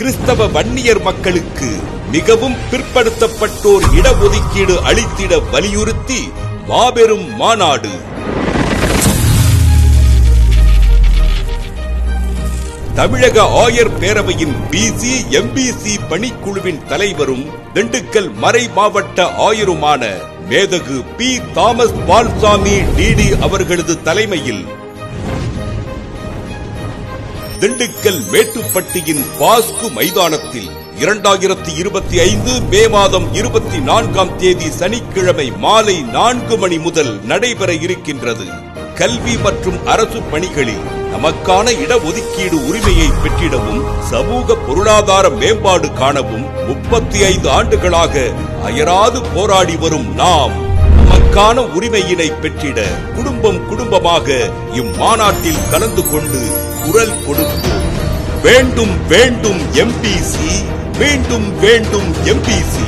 கிறிஸ்தவ வன்னியர் மக்களுக்கு மிகவும் பிற்படுத்தப்பட்டோர் இடஒதுக்கீடு அளித்திட வலியுறுத்தி மாபெரும் மாநாடு. தமிழக ஆயர் பேரவையின் பிசி எம்பிசி பணிக்குழுவின் தலைவரும் திண்டுக்கல் மறை மாவட்ட ஆயருமான மேதகு பி. தாமஸ் பால்சாமி டிடி அவர்களது தலைமையில் திண்டுக்கல் மேட்டுப்பட்டியின் பாஸ்கு மைதானத்தில் இரண்டாயிரத்தி இருபத்தி ஐந்து மே மாதம் இருபத்தி நான்காம் தேதி சனிக்கிழமை மாலை நான்கு மணி முதல் நடைபெற இருக்கின்றது. கல்வி மற்றும் அரசு பணிகளில் நமக்கான இடஒதுக்கீடு உரிமையை பெற்றிடவும் சமூக பொருளாதார மேம்பாடு காணவும் முப்பத்தி ஐந்து ஆண்டுகளாக அயராது போராடி வரும் நாம். நமக்கான உரிமையினை பெற்றிட குடும்பம் குடும்பமாக இம்மாநாட்டில் கலந்து கொண்டு குரல் கொடுப்போம் வேண்டும் வேண்டும் எம்பிசி மீண்டும் வேண்டும் எம்பிசி